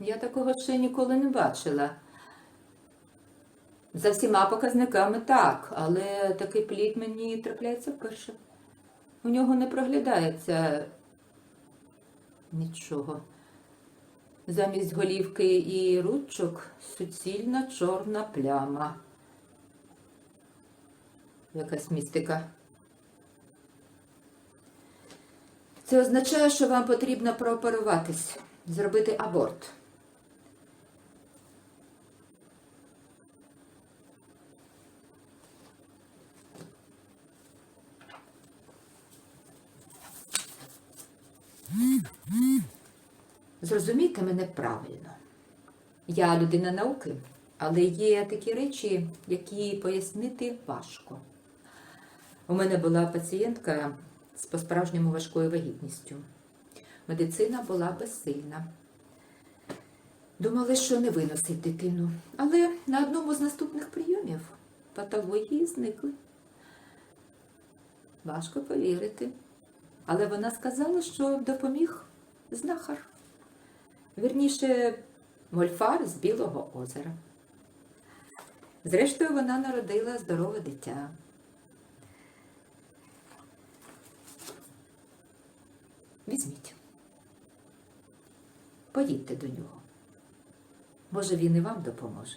Я такого ще ніколи не бачила. За всіма показниками так, але такий плід мені трапляється вперше. У нього не проглядається нічого. Замість голівки і ручок суцільна чорна пляма. Якась містика. Це означає, що вам потрібно прооперуватись, зробити аборт. Зрозумійте мене правильно. Я людина науки, але є такі речі, які пояснити важко. У мене була пацієнтка з по-справжньому важкою вагітністю. Медицина була безсильна. Думали, що не виносить дитину. Але на одному з наступних прийомів патології зникли. Важко повірити. Але вона сказала, що допоміг знахар. Вірніше, мольфар з Білого озера. Зрештою, вона народила здорове дитя. Візьміть. Поїдьте до нього. Може, він і вам допоможе.